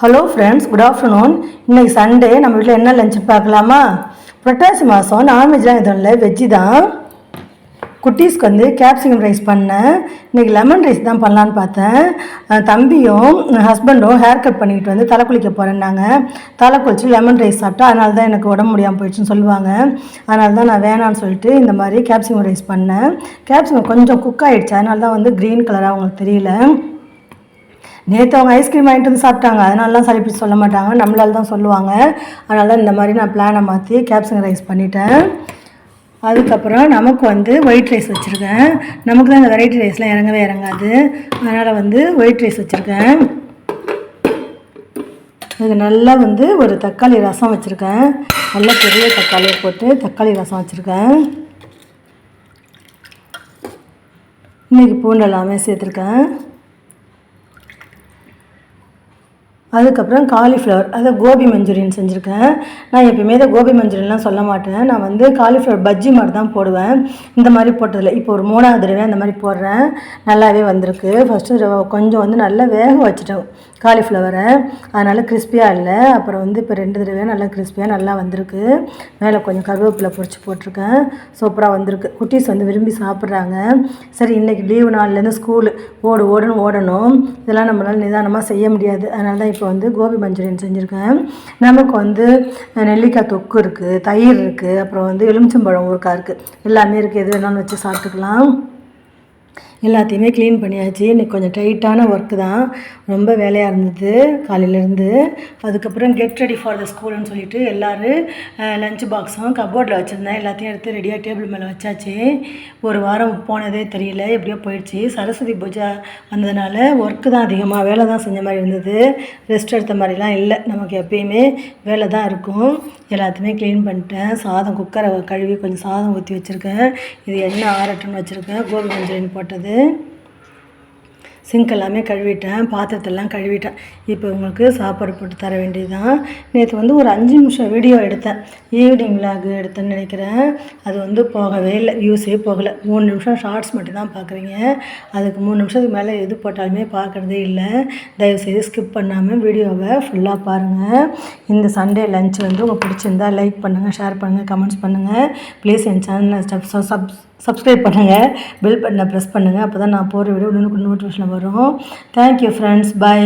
Hello friends good afternoon இன்னைக்கு Sunday நம்ம வீட்டில் என்ன லஞ்ச் பார்க்கலாமா? புரட்டாசி மாதம் நான்வெஜ்லாம் எதுவும் இல்லை வெஜ்ஜு தான். குட்டீஸ்க்கு வந்து கேப்சிகம் ரைஸ் பண்ணேன். இன்றைக்கி லெமன் ரைஸ் தான் பண்ணலான்னு பார்த்தேன். தம்பியும் ஹஸ்பண்டும் ஹேர் கட் பண்ணிக்கிட்டு வந்து தலை குளிக்க போகிறேன்னாங்க தலை குளிச்சு லெமன் ரைஸ் சாப்பிட்டா அதனால தான் எனக்கு உடம்பு முடியாமல் போயிடுச்சுன்னு சொல்லுவாங்க. அதனால தான் நான் வேணான்னு சொல்லிட்டு இந்த மாதிரி கேப்சிகம் ரைஸ் பண்ணேன். கேப்சிகம் கொஞ்சம் குக் ஆகிடுச்சு அதனால தான் வந்து க்ரீன் கலராக அவங்களுக்கு தெரியல. நேற்று அவங்க ஐஸ்கிரீம் வாங்கிட்டு வந்து சாப்பிட்டாங்க. அதனாலலாம் சளிப்பி சொல்ல மாட்டாங்க. நம்மளால தான் சொல்லுவாங்க. அதனால இந்த மாதிரி நான் பிளானை மாற்றி கேப்சிங் ரைஸ் பண்ணிட்டேன். அதுக்கப்புறம் நமக்கு வந்து ஒயிட் ரைஸ் வச்சுருக்கேன். நமக்கு தான் இந்த வெரைட்டி ரைஸ்லாம் இறங்கவே இறங்காது. அதனால் வந்து ஒயிட் ரைஸ் வச்சுருக்கேன். இது நல்லா வந்து ஒரு தக்காளி ரசம் வச்சுருக்கேன். நல்லா பெரிய தக்காளியை போட்டு தக்காளி ரசம் வச்சுருக்கேன். இன்றைக்கி பூண்டு எல்லாமே சேர்த்துருக்கேன். அதுக்கப்புறம் காலிஃப்ளவர் அதை கோபி மஞ்சூரியன் செஞ்சுருக்கேன். நான் எப்பயுமே இதை கோபி மஞ்சூரியன்லாம் சொல்ல மாட்டேன். நான் வந்து காலிஃப்ளவர் பஜ்ஜி மாதிரி தான் போடுவேன். இந்த மாதிரி போட்டதில்லை. இப்போ ஒரு மூணாவது தடவை அந்த மாதிரி போடுறேன். நல்லாவே வந்திருக்கு. ஃபஸ்ட்டு தடவை கொஞ்சம் வந்து நல்லா வேக வச்சுட்டேன் காலிஃப்ளவரை அதனால் கிறிஸ்பியாக இல்லை. அப்புறம் வந்து இப்போ ரெண்டு தடவை நல்லா கிறிஸ்பியாக நல்லா வந்திருக்கு. மேலே கொஞ்சம் கருவேப்பிலை பொறிச்சு போட்டிருக்கேன். சூப்பராக வந்திருக்கு. குட்டீஸ் வந்து விரும்பி சாப்பிட்றாங்க. சரி இன்றைக்கி லீவு நாள்லேருந்து ஸ்கூலு ஓடு ஓடுன்னு ஓடணும். இதெல்லாம் நம்மளால் நிதானமாக செய்ய முடியாது. அதனால தான் இப்போ வந்து கோபி மஞ்சூரியன் செஞ்சுருக்கேன். நமக்கு வந்து நெல்லிக்காய் தொக்கு இருக்குது தயிர் இருக்குது அப்புறம் வந்து எலுமிச்சம்பழம் ஊறுக்காய் இருக்குது எல்லாமே இருக்குது எது வேணாலும் வச்சு சாப்பிட்டுக்கலாம். எல்லாத்தையுமே க்ளீன் பண்ணியாச்சு. இன்னைக்கு கொஞ்சம் டைட்டான ஒர்க்கு தான். ரொம்ப வேலையாக இருந்தது காலையிலேருந்து. அதுக்கப்புறம் கெட் ரெடி ஃபார் த ஸ்கூல்னு சொல்லிட்டு எல்லோரும் லஞ்ச் பாக்ஸும் கபோர்டில் வச்சுருந்தேன். எல்லாத்தையும் எடுத்து ரெடியாக டேபிள் மேலே வச்சாச்சு. ஒரு வாரம் போனதே தெரியல. எப்படியோ போயிடுச்சு. சரஸ்வதி பூஜை வந்ததுனால ஒர்க்கு தான் அதிகமாக வேலை தான் செஞ்ச மாதிரி இருந்தது. ரெஸ்ட் எடுத்த மாதிரிலாம் இல்லை. நமக்கு எப்பயுமே வேலை தான் இருக்கும். எல்லாத்தையுமே க்ளீன் பண்ணிட்டேன். சாதம் குக்கரை கழுவி கொஞ்சம் சாதம் ஊற்றி வச்சுருக்கேன். இது எண்ணெய் ஆறட்டுன்னு வச்சுருக்கேன். கோபி மஞ்சள் போட்டது. சிங்க் எல்லாமே கழுவிட்டேன் பாத்திரத்தெல்லாம் கழுவிட்டேன். இப்போ உங்களுக்கு சாப்பாடு போட்டு தர வேண்டியது தான் நேற்று வந்து ஒரு அஞ்சு நிமிஷம் வீடியோ எடுத்தேன். ஈவினிங் விலாக் எடுத்தேன்னு நினைக்கிறேன். அது வந்து போகவே இல்லை. வியூஸே போகலை. மூணு நிமிஷம் ஷார்ட்ஸ் மட்டும் தான் பார்க்குறீங்க அதுக்கு மூணு நிமிஷத்துக்கு மேலே எது போட்டாலுமே பார்க்குறதே இல்லை. தயவுசெய்து ஸ்கிப் பண்ணாமல் வீடியோவை ஃபுல்லாக பாருங்கள் இந்த சண்டே லஞ்ச் வந்து உங்களுக்கு பிடிச்சிருந்தா லைக் பண்ணுங்கள் ஷேர் பண்ணுங்கள் கமெண்ட்ஸ் பண்ணுங்கள் ப்ளீஸ் என் சேனலை சப் சப் சப்ஸ்கிரைப் பண்ணுங்கள் பெல் பட்டனை ப்ரெஸ் பண்ணுங்கள் அப்போ தான் நான் போகிற வீடியோ உடனுக்குடன் நோட்டிஃபிகேஷன் வரும். Thank you friends by